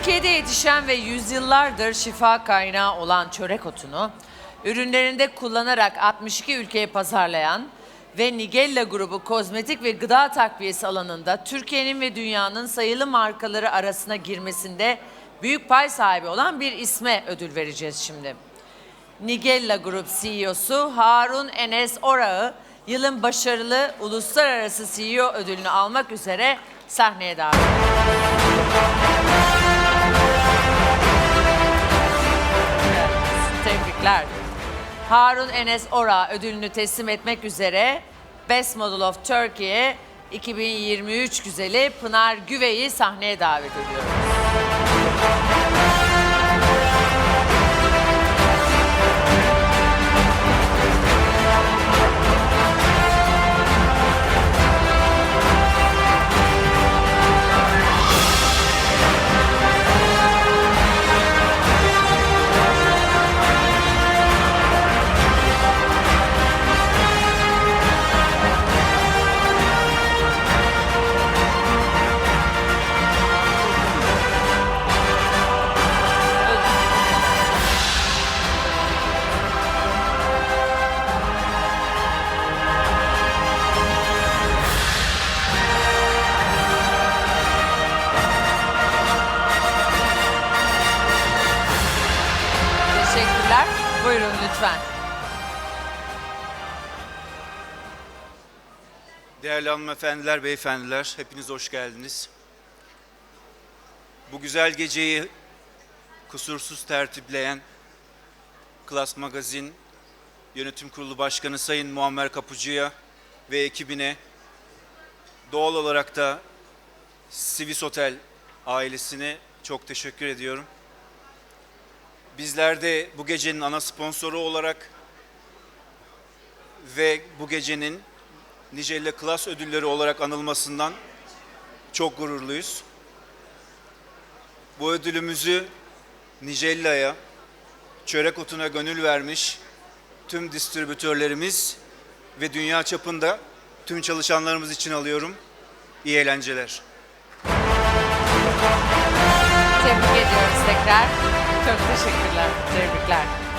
Türkiye'de yetişen ve yüzyıllardır şifa kaynağı olan çörek otunu, ürünlerinde kullanarak 62 ülkeye pazarlayan ve Nigella grubu kozmetik ve gıda takviyesi alanında Türkiye'nin ve dünyanın sayılı markaları arasına girmesinde büyük pay sahibi olan bir isme ödül vereceğiz şimdi. Nigella Grup CEO'su Harun Enes Orağı yılın başarılı uluslararası CEO ödülünü almak üzere sahneye davet. Tebrikler. Harun Enes Ora ödülünü teslim etmek üzere Best Model of Turkey'e 2023 güzeli Pınar Güve'yi sahneye davet ediyoruz. Teşekkürler. Buyurun lütfen. Değerli hanımefendiler, beyefendiler, hepiniz hoş geldiniz. Bu güzel geceyi kusursuz tertipleyen Klas Magazin Yönetim Kurulu Başkanı Sayın Muammer Kapıcı'ya ve ekibine doğal olarak da Sivis Otel ailesine çok teşekkür ediyorum. Bizler de bu gecenin ana sponsoru olarak ve bu gecenin Nicelle Klas ödülleri olarak anılmasından çok gururluyuz. Bu ödülümüzü Nicella'ya, çörek otuna gönül vermiş tüm distribütörlerimiz ve dünya çapında tüm çalışanlarımız için alıyorum. İyi eğlenceler. Tebrik ediyoruz tekrar. Çok teşekkürler. Tebrikler.